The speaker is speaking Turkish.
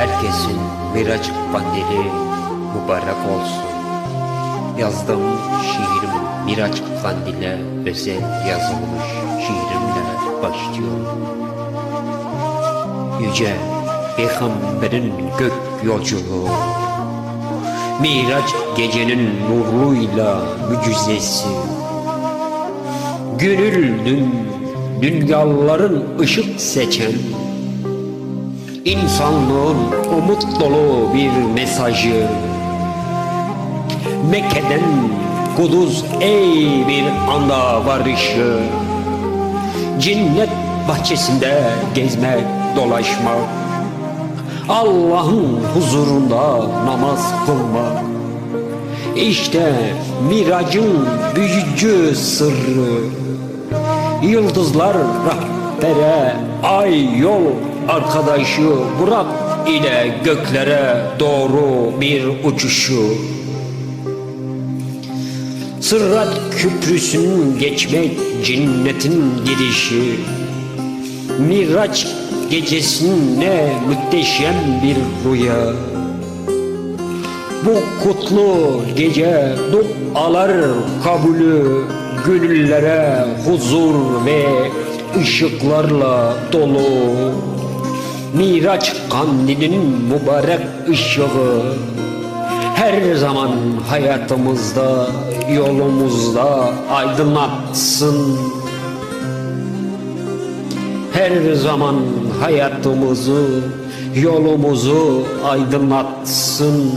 Herkesin Miraç kandili mübarek olsun. Yazdığım şiirim Miraç kandile özel yazılmış şiirimle başlıyorum. Yüce Peygamberin gök yolculuğu Miraç gecenin nuruyla mücizesi Gönüldün dünyaların ışık seçen İnsanlığın umut dolu bir mesajı. Mekke'den Kudüs ey bir anda varışı. Cennet bahçesinde gezmek, dolaşmak Allah'ın huzurunda namaz kılmak İşte miracın büyücü sırrı. Yıldızlar rehbere, ay yol arkadaşı Burak ile göklere doğru bir uçuşu. Sırat köprüsünün geçmek cennetin girişi Miraç gecesinin ne muhteşem bir rüya. Bu kutlu gece dualar kabulü Gönüllere huzur ve ışıklarla dolu Miraç kandilinin mübarek ışığı her zaman hayatımızda, yolumuzda aydınlatsın. Her zaman hayatımızı, yolumuzu aydınlatsın.